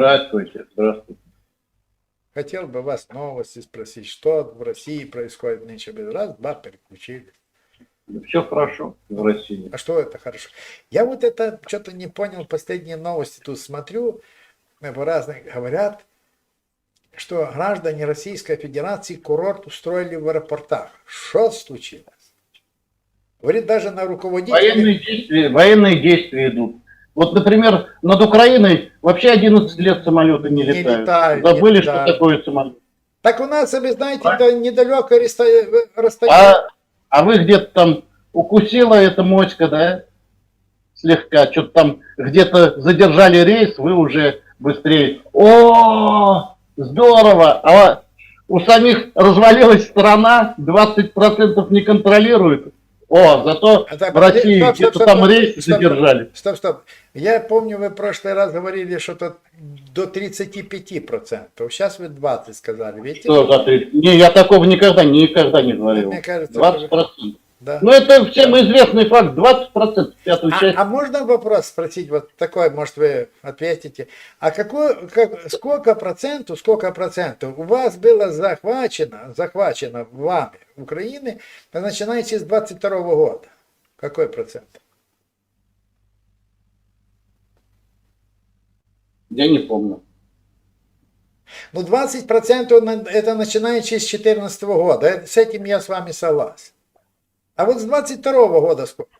Здравствуйте, здравствуйте. Хотел бы вас новости спросить, что в России происходит нынче. Раз, два, переключили. Все хорошо в России. А что это хорошо? Я вот это что-то не понял, последние новости тут смотрю, э, в разных говорят, что граждане Российской Федерации курорт устроили в аэропортах. Что случилось? Говорит, даже на руководителя... Военные действия, военные действия идут. Вот, например, над Украиной вообще 11 лет самолеты не Не летают. летают, Забыли, не что летают. такое самолет. Так у нас, вы знаете, А? да, недалеко реста- расстояние. А, а вы где-то там укусила эта моська, да? Слегка. Что-то там где-то задержали рейс, вы уже быстрее. О, здорово! А у самих развалилась страна, 20% не контролирует. О, зато А так, в России стоп, стоп, где-то стоп, там стоп, стоп, задержали. Стоп, стоп. Я помню, вы в прошлый раз говорили, что-то до 35%. Сейчас вы 20 сказали. Видите? Что за три? Не, я такого никогда, никогда не говорил. Мне кажется, 20%. Да. Ну, это всем известный факт. 20% пятую часть. А, а можно вопрос спросить, вот такой, может, вы ответите. А какой, как, сколько процентов, сколько процентов у вас было захвачено, захвачено вами Украины, начинаете с 22 года? Какой процент? Я не помню. Ну, 20 процентов на- это начинаючи с 14 года. С этим я с вами согласен. А вот с 22 года сколько?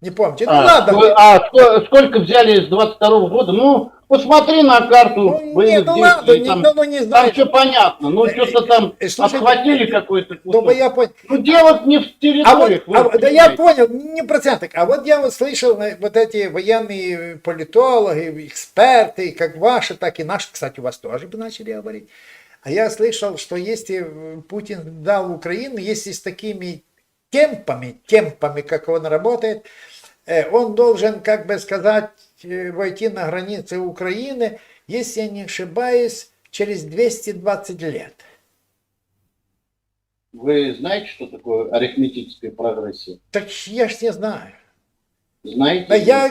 Не помните? Ну, А, ладно. ско- а ско- сколько взяли с 22 года? Ну, посмотри на карту. Ну, боевых нет, ну ладно, не, там, ну, ну, не там знаю. все понятно. Ну, Э, что-то там э, слушайте, отхватили какой-то Ну, кусок. я понял. Ну, дело не в А вот, территориях. вы а вот- да я понял, не процентик. А вот я вот слышал, э, вот эти военные политологи, эксперты, как ваши, так и наши, кстати, у вас тоже бы начали говорить. А я слышал, что если Путин дал Украину, если с такими темпами, темпами, как он работает, э, он должен, как бы сказать, э, войти на границы Украины, если я не ошибаюсь, через 220 лет. Вы знаете, что такое арифметическая прогрессия? Так я ж не знаю. Знаете? Да я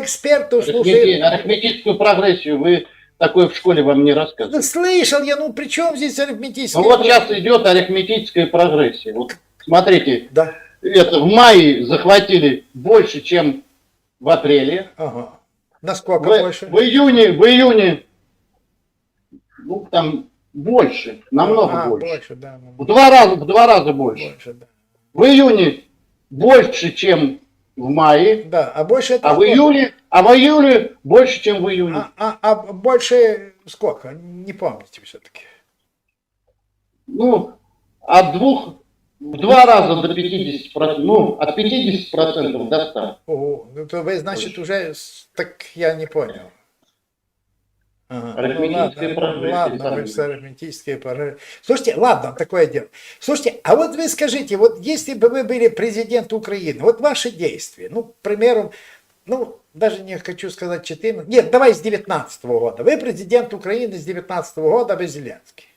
Арифмети- слушаю. Арифметическую прогрессию вы такое в школе вам не Да рассказывали. слышал я, ну при чем здесь арифметическая? Ну вот сейчас идет арифметическая прогрессия. Вот смотрите, Да, это в мае захватили больше, чем в апреле. ага. Насколько В, больше? в июне, в июне, ну там больше, намного А, больше. да. ну, В два раза, в два раза больше. больше, да. В июне больше, чем в мае, Да, а больше это а в июле, а в июле больше, чем в июне. А, а, а больше сколько? Не помните все-таки. Ну, от двух, в два раза до 50 процентов, ну, от 50 процентов до 100. Ого, ну то вы, значит, уже, так я не понял. Ага. Арифметическая ладно, прогрессия, ладно, сами вы с арифметической прогрессией. Слушайте, ладно, такое дело. Слушайте, а вот вы скажите, вот если бы вы были президент Украины, вот ваши действия, ну, к примеру, ну, даже не хочу сказать 14, нет, давай с 19 года. Вы президент Украины с 19 года, вы Зеленский.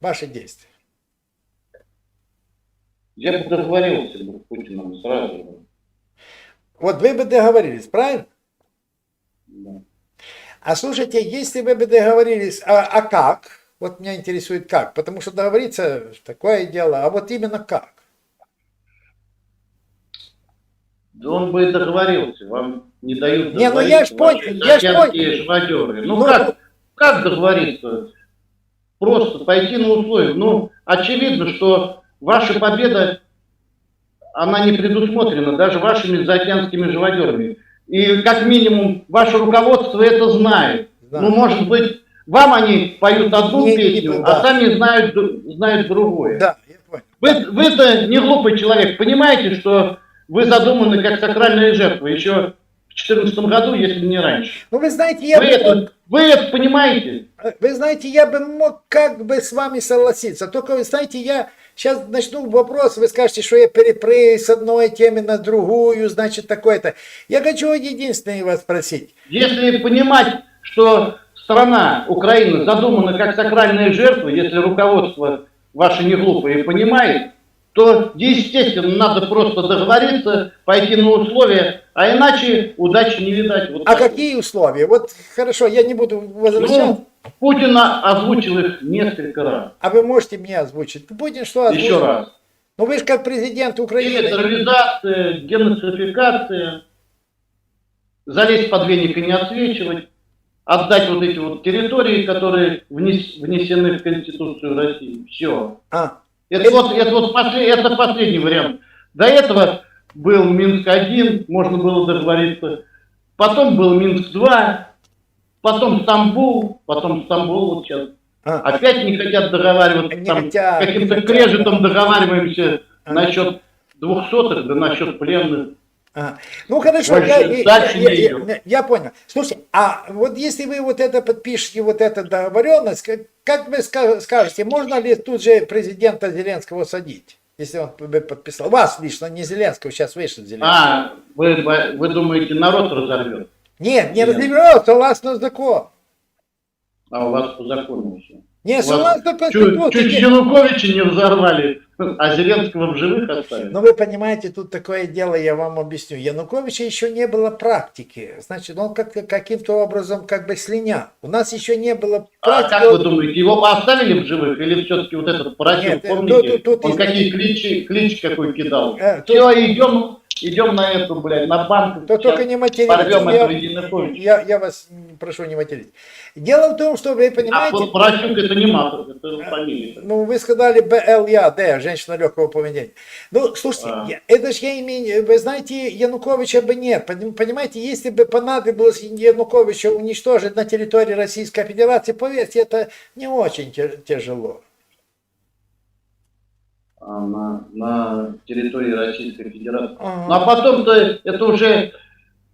Ваши действия. Я бы договорился бы с Путиным сразу. Вот вы бы договорились, правильно? А слушайте, если вы бы договорились, а, а как? Вот меня интересует как, потому что договориться такое дело, а вот именно как? Да он бы и договорился, вам не дают Не, ну я ж понял, я ж понял. Ну, Ну, как, как договориться? Просто пойти на условия. Ну, очевидно, что ваша победа, она не предусмотрена даже вашими заокеанскими живодерами. И как минимум ваше руководство это знает. Да. Ну, может быть, вам они поют одну Не- не- песню, да. а сами знают, знают другое. Да, я понял. Вы, вы-то не глупый человек, понимаете, что вы задуманы как сакральная жертва еще в 2014 году, если не раньше. Ну, вы знаете, я Вы бы это, вы это понимаете? Вы знаете, я бы мог как бы с вами согласиться. Только, вы знаете, я сейчас начну вопрос, вы скажете, что я перепрыг с одной темы на другую, значит, такое-то. Я хочу единственное вас спросить. Если понимать, что страна, Украина, задумана как сакральная жертва, если руководство ваше не глупое понимает, то, естественно, надо просто договориться, пойти на условия, а иначе удачи не видать. Вот А так какие условия? Вот хорошо, я не буду возвращаться. Ну, Путин озвучил их несколько раз. А вы можете мне озвучить? Путин что Еще озвучил? раз. Ну вы же как президент Украины. Милитаризация, денацификация, залезть под веник и не отсвечивать, отдать вот эти вот территории, которые внес- внесены в Конституцию России. Все. А, Это вот, это вот после- это последний вариант. До этого был Минск-1, можно было договориться. Потом был Минск-2, потом Стамбул, потом Стамбул вот сейчас. а. Опять не хотят договариваться, Не там хотят, каким-то крежетом договариваемся Ага. насчет двухсотых, да насчет пленных. А, Ну хорошо, я, я- я- я- я- понял. Слушайте, а вот если вы вот это подпишете, вот эту договоренность, как, вы ска- скажете, можно ли тут же президента Зеленского садить? Если он подписал. Вас лично, не Зеленского, сейчас вышел Зеленский. А, вы, вы думаете, народ разорвет? Нет, не Нет. разделено, согласно закону. А у вас по закону все. Не, У вас согласно Чуть, Конституции. чуть Януковича не взорвали, а Зеленского в живых оставили. Но вы понимаете, тут такое дело, я вам объясню. Януковича еще не было практики. Значит, он как каким-то образом как бы слинял. У нас еще не было А практики. как вы думаете, его бы оставили в живых или все-таки вот этот поросил, э, помните? тут- тут- он тут- какие кличи, клич какой кидал. Э, тут- Все, идем, идем на эту, блядь, на банк. То сейчас только не материтесь. порвем Я, я, я вас прошу не материть. Дело в том, что вы А понимаете, вот Поросюк это не Матов, это фамилия. ну вы сказали БЛЯ, Д, женщина легкого поведения. Ну, слушайте, А. я- это же я имею, вы знаете, Януковича бы нет. Поним- Понимаете, если бы понадобилось Януковича уничтожить на территории Российской Федерации, поверьте, это не очень тя- тяжело. А, на, на территории Российской Федерации. Ага. Ну а потом-то это уже,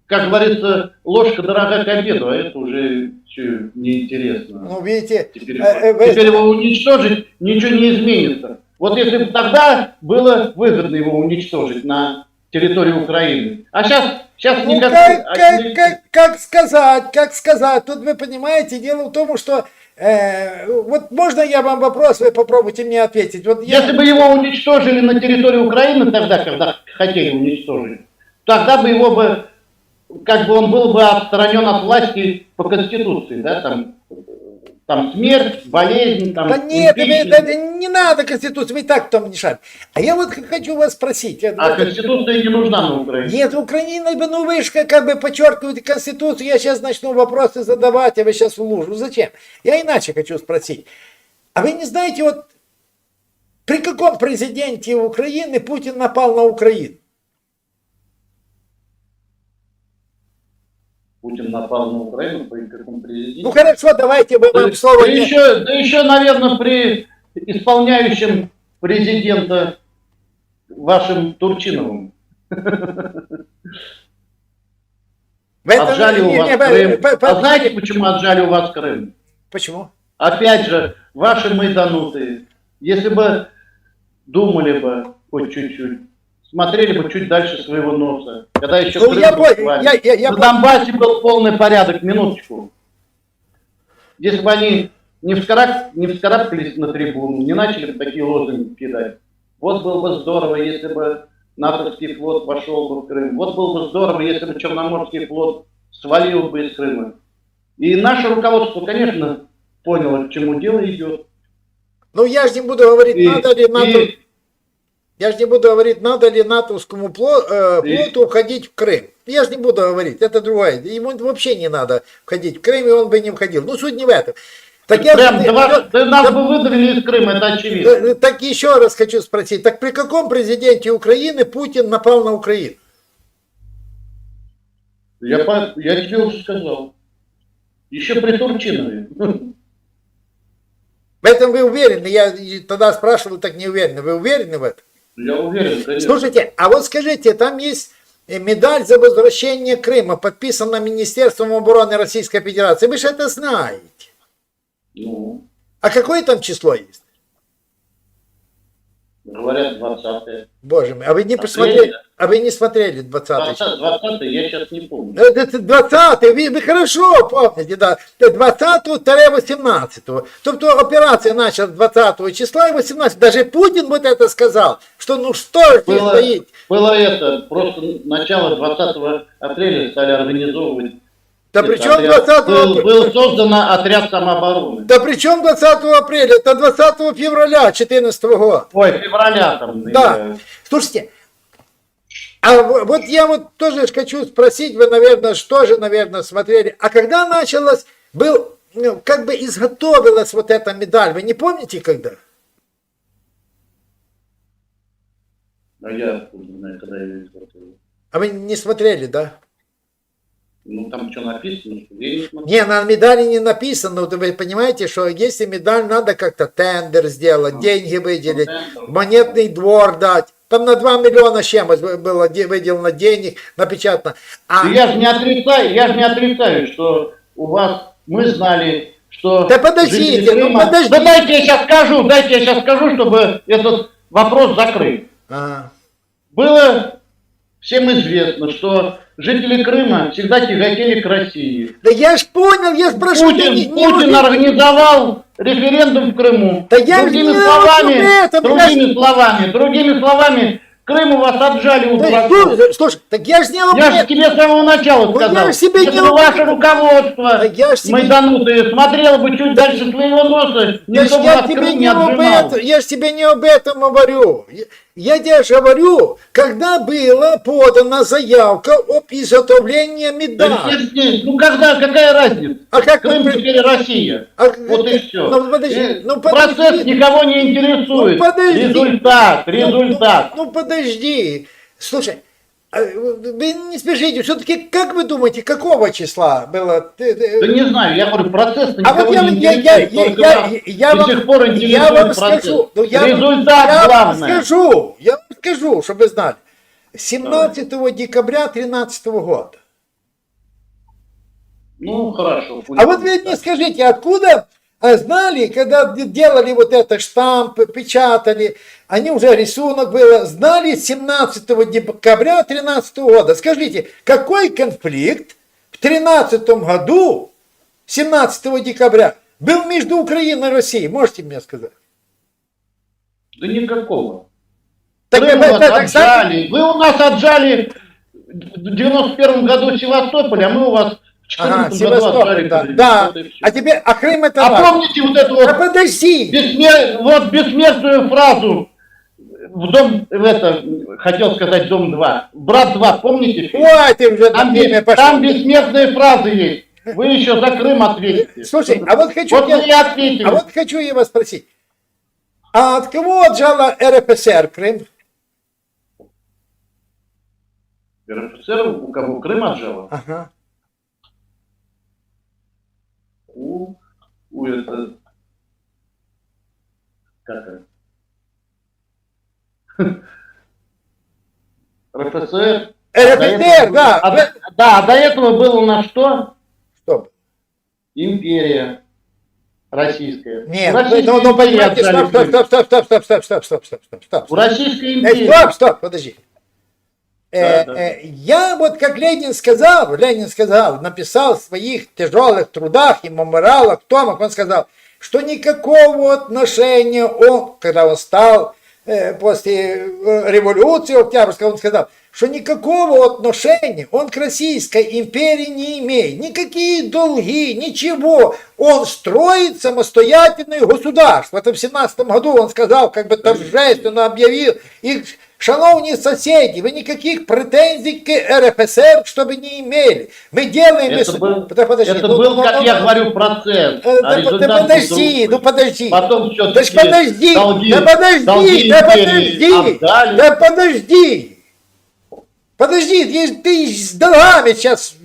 как говорится, ложка дорога к обеду, а это уже все неинтересно. Ну, видите, Теперь, э, э, теперь его уничтожить ничего не изменится. Вот если бы тогда было выгодно его уничтожить на территории Украины. А сейчас, сейчас Ну, никак... как, а, как, как, как сказать, как сказать, тут вы понимаете, дело в том, что э, вот можно я вам вопрос, вы попробуйте мне ответить. Вот я, Если бы его уничтожили на территории Украины тогда, когда хотели уничтожить, тогда бы его бы, как бы он был бы отстранен от власти по Конституции, да, там, там смерть, болезнь, там... да нет, вы- импичмент. да не надо Конституцию, вы и так там не шарите. А я вот хочу вас спросить. это- А это- Конституция не нужна на Украине. Нет, Украина, бы, ну вы же как, как бы подчеркиваете Конституцию, я сейчас начну вопросы задавать, а вы сейчас в лужу. Зачем? Я иначе хочу спросить. А вы не знаете, вот при каком президенте Украины Путин напал на Украину? Путин напал на Украину при каком президенте. Ну хорошо, давайте да, вам слово да не- еще, да еще, наверное, при исполняющем президента вашим Турчиновым. Этом- Отжали у вас не, по- Крым. по- по- А знаете, почему отжали у вас Крым? Почему? Опять же, ваши майданутые, если бы думали бы хоть чуть-чуть, смотрели бы чуть дальше своего носа, когда еще Ну, я я- я- я На. Донбассе был полный порядок, минуточку. Если бы они не, вскараб- не вскарабкались на трибуну, не начали бы такие лозунги кидать, вот было бы здорово, если бы натовский флот вошел бы в Крым, вот было бы здорово, если бы Черноморский флот свалил бы из Крыма. И наше руководство, конечно, поняло, к чему дело идет. Ну я же не буду говорить, И- надо ли НАТО, и- я же не буду говорить, надо ли натовскому пло- э, флоту входить в Крым. Я же не буду говорить, это другое. Ему вообще не надо входить в Крым, и он бы не входил. Ну суть не в этом. Так я Прям два- да нас я- бы выдавили из Крыма, это очевидно. э, так еще раз хочу спросить, так при каком президенте Украины Путин напал на Украину? Я, по- я тебе уже сказал. Еще при Турчинове. В этом вы уверены? Я тогда спрашивал, так не уверены. Вы уверены в этом? Я уверен, конечно. Слушайте, а вот скажите, там есть э, медаль за возвращение Крыма, подписана Министерством обороны Российской Федерации. Вы же это знаете. Ну, А какое там число есть? Говорят, 20-е. Боже мой, а вы не посмотрели, а вы не смотрели 20 20 20 я сейчас не помню. Это 20 ви, ви хорошо помните, да. 20-18. Тобто операція почалась 20 числа і 18. Даже Путин вот это сказал, что ну что Было, стоит. было это, просто начало 20 апреля стали организовывать. Да при чем отряд. 20 был, апреля? был создан отряд самообороны. Да при чем 20 апреля? Это 20 февраля 2014 года. Ой, февраля там. Да. Слушайте, а вот я вот тоже хочу спросить, вы, наверное, что же, наверное, смотрели. А когда началось, был, ну, как бы изготовилась вот эта медаль, вы не помните, когда? А я знаю, когда я ее изготовил. А вы не смотрели, да? Ну там что написано, что не на медали не написано, но вы понимаете, что если медаль надо как-то тендер сделать, деньги выделить, монетный двор дать. Там на 2 миллиона с чем было де- выделено денег, напечатано. А, Я же не отрицаю, я же не отрицаю, что у вас мы знали, что. Да подождите, ну Крыма- подождите. Да дайте я сейчас скажу, дайте я сейчас скажу, чтобы этот вопрос закрыть. Ага. Было всем известно, что жители Крыма всегда тяготели к России. Да я ж понял, я спрошу. Путин, не- не Путин организовал референдум в Крыму. Да я другими не словами, об этом, другими я- словами, другими словами, Крым у вас отжали у Да, дураков. слушай, так я ж не Я же тебе с самого начала Ну, сказал, я ж себе если не ваше руководство Да я ж себе- майданутое смотрело бы чуть дальше своего носа, Я, никто бы тебе Крым не отжимал. этом, я ж тебе не об этом говорю. Я, тебе говорю, когда была подана заявка об изготовлении Да медали. нет, нет, Ну когда, какая разница? А как Крым вы- теперь Россия. А, вот и все. Ну подожди, ну подожди. Процесс никого не интересует. Ну, подожди. Результат, Ну, результат. Ну, ну, подожди. Слушай, вы не спешите, все-таки как вы думаете, какого числа было? Да не знаю, я говорю, процесс А вот я, не я, я, я, я, я до вам, сих пор я вам процесс. скажу, ну, я, Результат я вам скажу, я вам скажу, чтобы вы знали. 17 декабря 2013 года. Ну, хорошо. А вот вы мне скажите, откуда а, знали, когда делали вот это штампы, печатали, они уже рисунок было, знали 17 декабря 2013 года. Скажите, какой конфликт в 2013 году, 17 декабря, был между Украиной и Россией? Можете мне сказать? Да никакого. Так, Крым э, у так, кстати, отжали. Вы у нас отжали в 91 году Севастополь, а мы у вас в 14 Ага, Севастополь, да. Да. А теперь, а Крым это А наш. помните вот эту Да вот, подожди! бессмер- вот бессмертную фразу в дом, в это, хотел сказать дом 2. Брат 2, помните? Ой, ты уже Там, бес- там бессмертные фразы есть. Вы еще за Крым ответите. Слушай, а вот хочу Вот я- ответили. А вот хочу вас спросить. А от кого отжала РПСР Крым? РСФСР у кого Крым отжала? Ага. У, у это... Как это? РФСР. РФСР, да. А до- да, а до этого было у нас что? Стоп. Империя российская. Нет, У Российской ну, ну, понимаете, отжали стоп, стоп, Крым. стоп, стоп, стоп, стоп, стоп, стоп, стоп, стоп, стоп, У стоп. Российской империи. Стоп, стоп, подожди. Э, Да, да. э, Я вот, как Ленин сказал, Ленин сказал, написал в своих тяжелых трудах и мемориалах, томах, он сказал, что никакого отношения он, когда он стал э, после революции Октябрьской, он сказал, что никакого отношения он к Российской империи не имеет. Никакие долги, ничего. Он строит самостоятельное государство. Это в 17 году он сказал, как бы торжественно объявил. И Шановні сусіди, ви ніяких претензій к РФСР, чтобы не имели. Мы делаем... Это был, Да подожди, это ну, был, ну, как ну, я говорю, процесс. э, а да, результат да был подожди, другой. ну подожди. Потом все Да ж подожди, долги, да подожди, долги да империи подожди, отдали. да подожди. Подожди, ты, ты с долгами сейчас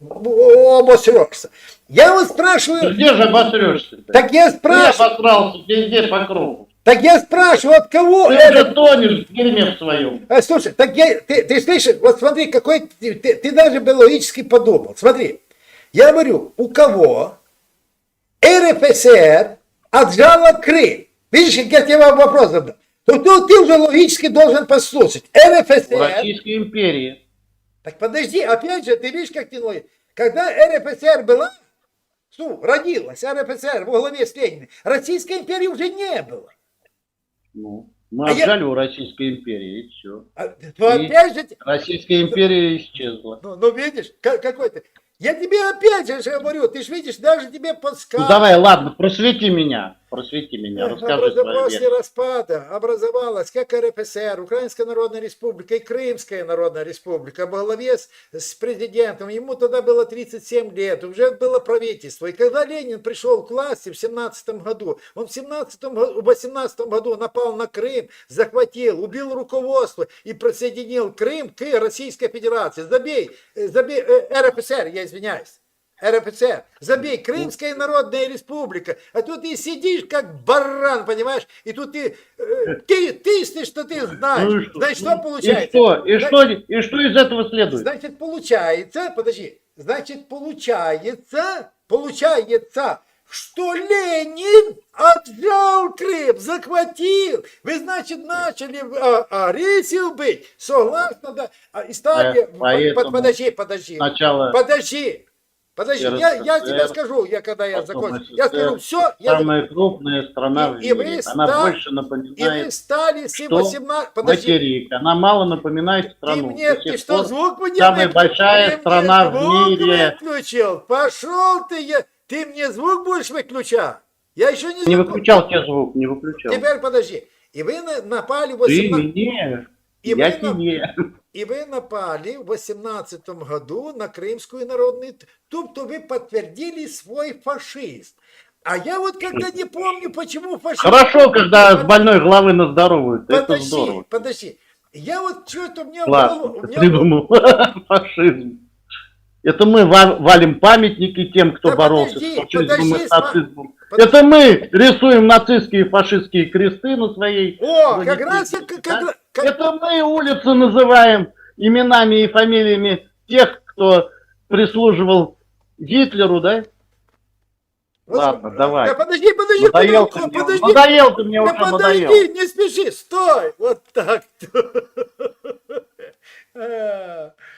обосрешься. Я вас Ты спрашиваю, где же обосрешься? так я Ты спрашиваю, обосрался везде по кругу. так я спрашиваю, от кого Ты это уже тонешь в дерьме в своем. А, слушай, так я, ты, ты слышишь, вот смотри, какой ты, ты, ты даже бы логически подумал. Смотри, я говорю, у кого РФСР отжала Крым? Видишь, я тебе вопрос задал. то ты, ты уже логически должен послушать. РФСР, Российской империи. так подожди, опять же, ты видишь, как ты логик. Когда РФСР была, ну, родилась РФСР во главе с Лениным, Российской империи уже не было. Ну, мы А я- отжали у Российской империи, и все. А, то опять же, Российская империя исчезла. ну, ну, видишь, ка- какой ты. Я тебе опять же говорю, ты же видишь, даже тебе Ну подсказывают. давай, ладно, просвети меня. Просвети меня, расскажи свою После версию. распада образовалась как РФСР, Украинская Народная Республика и Крымская Народная Республика во главе с, с президентом. Ему тогда было 37 лет, уже было правительство. И когда Ленин пришел к власти в 17 году, он в 17 году, в 18 году напал на Крым, захватил, убил руководство и присоединил Крым к Российской Федерации. Забей, э, забей, э, РФСР, я извиняюсь. РФСР. Забей, Крымская Народная Республика. А тут ты сидишь как баран, понимаешь? И тут ты, э, ты тыснешь, что ты знаешь. Ну и что? Значит, что И получается? что? И Зна- что, и что из этого следует? Значит, получается, подожди, значит, получается, получается, что Ленин отжал Крым, захватил. Вы, значит, начали а, агрессию быть, согласно, да, а, и стали, Э, поэтому под- подожди, подожди, Сначала подожди, подожди, я, я тебе РСФСР, скажу, я когда я закончу, я скажу все, я, самая крупная страна И- и в вы мире. Она ста- больше и вы напоминает стали с что 18, подожди, материк. Она мало напоминает страну. мне, До ты что, звук мне самая вык- большая ты мне страна в звук мире. выключил? Пошел ты, я... ты мне звук будешь выключать? Я еще не Не закончил. выключал тебе звук, не выключал. Теперь подожди. И вы на- напали в Ты 18... мне, И я вы тебе. И вы напали в 18 году на Крымскую народную... Тобто вы подтвердили свой фашизм. А я вот когда не помню, почему фашизм... Хорошо, когда с больной головы на здоровую. Подожди, здорово. подожди. Я вот что-то мне... в Ладно, ты у меня- придумал фашизм. Это мы ва- валим памятники тем, кто Да боролся подожди, с фашизмом подожди, с нацизмом. Это мы рисуем нацистские и фашистские кресты на своей... О, Ну, как раз... Как, как- как- Это мы улицы называем именами и фамилиями тех, кто прислуживал Гитлеру, да? Вот- Ладно, давай. Да подожди, подожди, Надоел ты подожди, мне, подожди. надоел ты мне Да уже, подожди, надоел. не спеши, стой. Вот так. А,